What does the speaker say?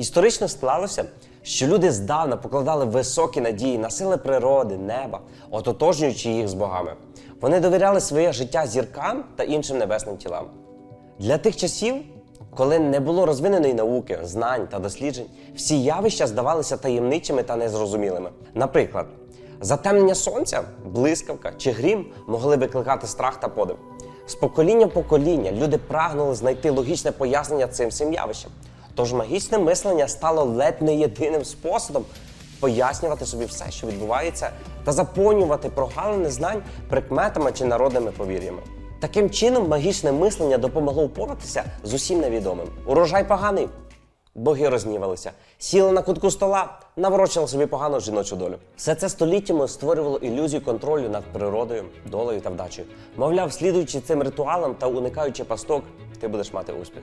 Історично склалося, що люди здавна покладали високі надії на сили природи, неба, ототожнюючи їх з богами. Вони довіряли своє життя зіркам та іншим небесним тілам. Для тих часів, коли не було розвиненої науки, знань та досліджень, всі явища здавалися таємничими та незрозумілими. Наприклад, затемнення сонця, блискавка чи грім могли викликати страх та подив. З покоління в покоління люди прагнули знайти логічне пояснення цим всім явищам. Тож магічне мислення стало ледь не єдиним способом пояснювати собі все, що відбувається, та заповнювати прогалини знань прикметами чи народними повір'ями. Таким чином, магічне мислення допомогло впоратися з усім невідомим. Урожай поганий. Боги рознівалися, сіли на кутку стола, наворочили собі погану жіночу долю. Все це століттями створювало ілюзію контролю над природою, долею та вдачею. Мовляв, слідуючи цим ритуалам та уникаючи пасток, ти будеш мати успіх.